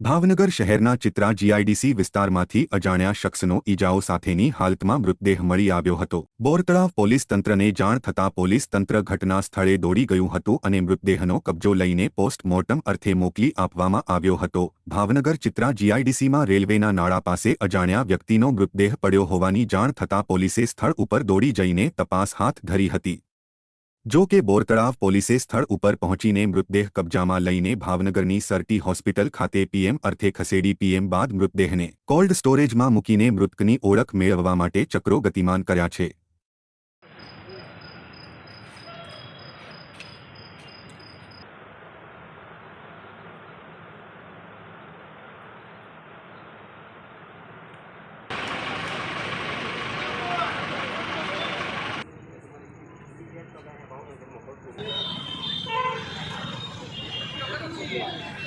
ભાવનગર શહેરના ચિત્રા જીઆઈડીસી વિસ્તારમાંથી અજાણ્યા શખ્સનો ઈજાઓ સાથેની હાલતમાં મૃતદેહ મળી આવ્યો હતો. બોરતળાવ પોલીસ તંત્રને જાણ થતાં પોલીસ તંત્ર ઘટના સ્થળે દોડી ગયું હતું અને મૃતદેહનો કબજો લઈને પોસ્ટમોર્ટમ અર્થે મોકલી આપવામાં આવ્યો હતો. ભાવનગર ચિત્રા જીઆઈડીસીમાં રેલવેના નાળા પાસે અજાણ્યા વ્યક્તિનો મૃતદેહ પડ્યો હોવાની જાણ થતાં પોલીસે સ્થળ ઉપર દોડી જઈને તપાસ હાથ ધરી હતી. જો કે બોરતળાવ પોલીસે સ્થળ ઉપર પહોંચીને મૃતદેહ કબજામાં લઈને ભાવનગરની સરટી હોસ્પિટલ ખાતે પીએમ અર્થે ખસેડી પીએમ બાદ મૃતદેહને કોલ્ડ સ્ટોરેજમાં મૂકીને મૃતકની ઓળખ મેળવવા માટે ચક્રો ગતિમાન કર્યા છે. Thank you.